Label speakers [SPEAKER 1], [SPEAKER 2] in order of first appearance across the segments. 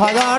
[SPEAKER 1] হাজার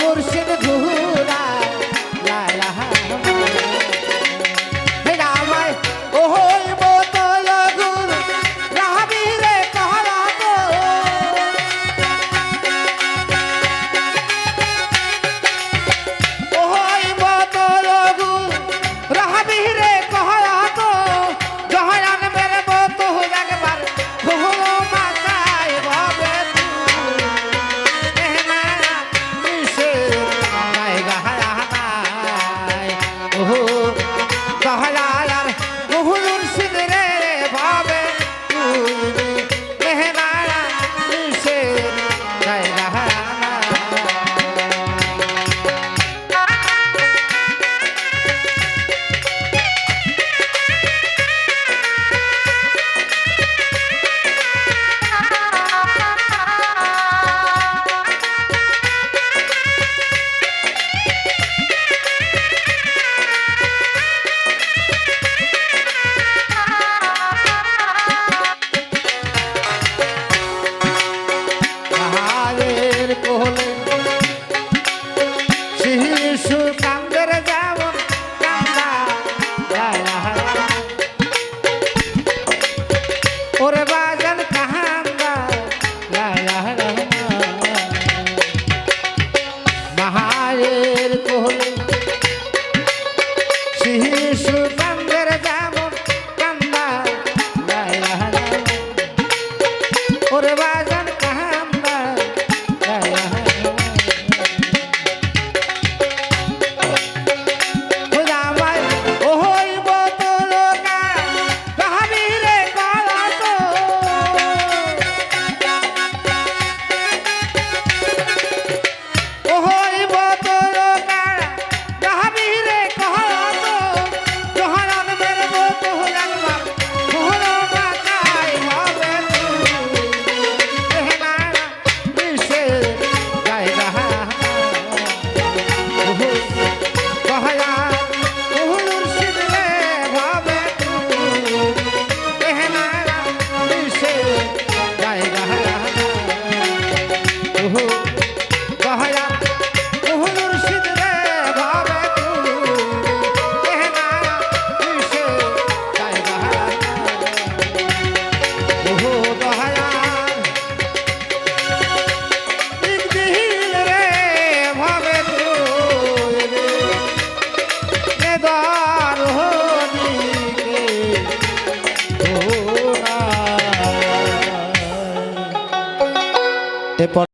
[SPEAKER 1] মুর্শিদ ঘুরা ಯೇಸು ಬಂದರದ এরপর